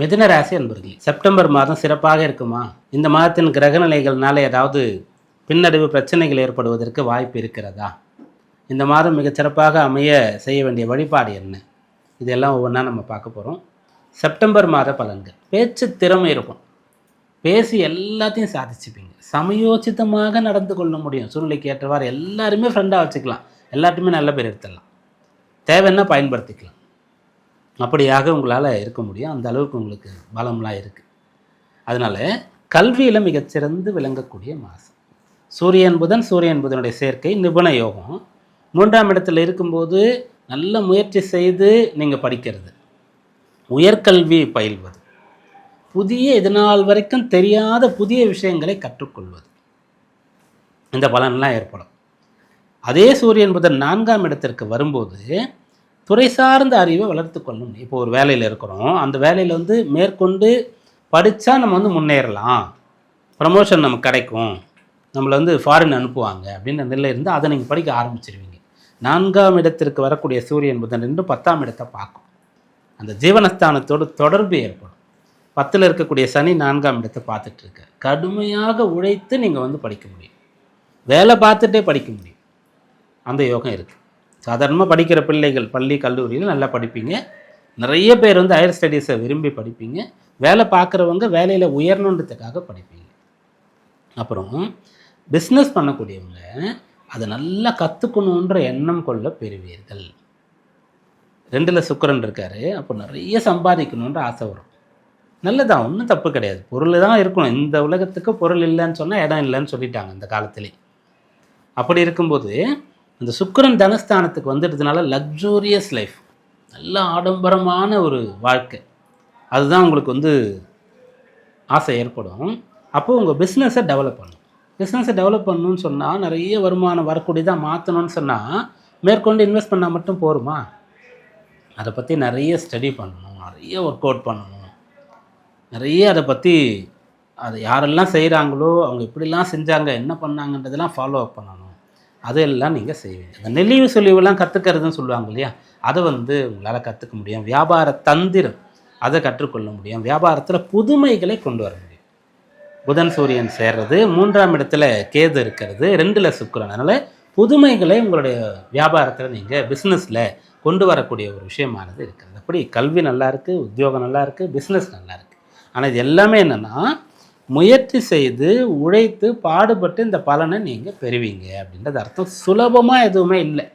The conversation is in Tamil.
மிதன ராசி அன்பர்களே செப்டம்பர் மாதம் சிறப்பாக இருக்குமா? இந்த மாதத்தின் கிரகநிலைகள்னால ஏதாவது பின்னடைவு பிரச்சனைகள் ஏற்படுவதற்கு வாய்ப்பு இருக்கிறதா? இந்த மாதம் மிகச்சிறப்பாக அமைய செய்ய வேண்டிய வழிபாடு என்ன? இதெல்லாம் ஒவ்வொன்றா நம்ம பார்க்க போகிறோம் செப்டம்பர் மாத பலன்கள். பேச்சு திறமை இருக்கும். பேசி எல்லாத்தையும் சாதிச்சுப்பீங்க. சமயோசிதமாக நடந்து கொள்ள முடியும். சூழ்நிலைக்கு ஏற்றவாறு எல்லாருமே ஃப்ரெண்டாக வச்சுக்கலாம். எல்லாத்தையுமே நல்ல பேர் எடுத்துடலாம். தேவைன்னா பயன்படுத்திக்கலாம். அப்படியாக உங்களால் இருக்க முடியும். அந்த அளவுக்கு உங்களுக்கு பலம்லாம் இருக்குது அதனால் கல்வியில் மிகச்சிறந்து விளங்கக்கூடிய மாதம். சூரியன் புதன் சூரியன் புதனுடைய சேர்க்கை நிபுண யோகம். மூன்றாம் இடத்துல இருக்கும்போது நல்ல முயற்சி செய்து நீங்கள் படிக்கிறது. உயர்கல்வி பயில்வது. புதிய இதனால் வரைக்கும் தெரியாத புதிய விஷயங்களை கற்றுக்கொள்வது. இந்த பலன்லாம் ஏற்படும். அதே சூரியன் புதன் நான்காம் இடத்திற்கு வரும்போது துறை சார்ந்த அறிவை வளர்த்து கொள்ளணும். இப்போ ஒரு வேலையில் இருக்கிறோம். அந்த வேலையில் வந்து மேற்கொண்டு படித்தா நம்ம வந்து முன்னேறலாம். ப்ரமோஷன் நமக்கு கிடைக்கும். நம்மளை வந்து ஃபாரின் அனுப்புவாங்க அப்படின்ற நிலை இருந்து அதை நீங்கள் படிக்க ஆரம்பிச்சிருவீங்க. நான்காம் இடத்திற்கு வரக்கூடிய சூரியன் புதன் ரெண்டும் பத்தாம் இடத்தை பார்க்கும். அந்த ஜீவனஸ்தானத்தோடு தொடர்பு ஏற்படும். பத்தில் இருக்கக்கூடிய சனி நான்காம் இடத்தை பார்த்துட்டு இருக்க கடுமையாக உழைத்து நீங்கள் வந்து படிக்க முடியும். வேலை பார்த்துட்டே படிக்க முடியும். அந்த யோகம் இருக்குது சாதாரணமாக படிக்கிற பிள்ளைகள் பள்ளி கல்லூரியில் நல்லா படிப்பீங்க. நிறைய பேர் வந்து ஹையர் ஸ்டடீஸை விரும்பி படிப்பீங்க. வேலை பார்க்குறவங்க வேலையில் உயரணுன்றதுக்காக படிப்பீங்க. அப்புறம் பிஸ்னஸ் பண்ணக்கூடியவங்க அதை நல்லா கற்றுக்கணுன்ற எண்ணம் கொள்ள பெறுவீர்கள். ரெண்டில் சுக்கரன் இருக்காரு. அப்போ நிறைய சம்பாதிக்கணுன்ற ஆசை வரும். நல்லதான் ஒன்றும் தப்பு கிடையாது. பொருள் தான் இருக்கணும். இந்த உலகத்துக்கு பொருள் இல்லைன்னு சொன்னால் இடம் இல்லைன்னு சொல்லிட்டாங்க இந்த காலத்திலே. அப்படி இருக்கும்போது அந்த சுக்கரன் தனஸ்தானத்துக்கு வந்துட்டதுனால லக்ஸூரியஸ் லைஃப் நல்ல ஆடம்பரமான ஒரு வாழ்க்கை. அதுதான் உங்களுக்கு வந்து ஆசை ஏற்படும். அப்போ உங்கள் பிஸ்னஸை டெவலப் பண்ணும். பிஸ்னஸை டெவலப் பண்ணணும்னு சொன்னால் நிறைய வருமானம் வரக்கூடியதாக மாற்றணும்னு சொன்னால் மேற்கொண்டு இன்வெஸ்ட் பண்ணால் மட்டும் போருமா? அதை பற்றி நிறைய ஸ்டடி பண்ணணும் நிறைய ஒர்க் அவுட் பண்ணணும். நிறைய அதை பற்றி அதை யாரெல்லாம் செய்கிறாங்களோ அவங்க எப்படிலாம் செஞ்சாங்க என்ன பண்ணாங்கன்றதெல்லாம் ஃபாலோ அப் பண்ணணும். அதெல்லாம் நீங்கள் செய்வீங்க. அந்த நெளிவு சொலிவுலாம் கற்றுக்கிறதுன்னு சொல்லுவாங்க இல்லையா? அதை வந்து உங்களால் கற்றுக்க முடியும். வியாபார தந்திரம் அதை கற்றுக்கொள்ள முடியும். வியாபாரத்தில் புதுமைகளை கொண்டு வர முடியும். புதன் சூரியன் சேர்றது மூன்றாம் இடத்துல கேது இருக்கிறது ரெண்டில் சுக்கரன். அதனால் புதுமைகளை உங்களுடைய வியாபாரத்தில் நீங்கள் பிஸ்னஸில் கொண்டு வரக்கூடிய ஒரு விஷயமானது இருக்கிறது. அப்படி கல்வி நல்லா இருக்குது உத்தியோகம் நல்லா இருக்குது பிஸ்னஸ் நல்லா இருக்குது ஆனால் இது எல்லாமே என்னென்னா முயற்சி செய்து உழைத்து பாடுபட்டு இந்த பலனை நீங்கள் பெறுவீங்க அப்படின்றது அர்த்தம். சுலபமாக எதுவுமே இல்லை.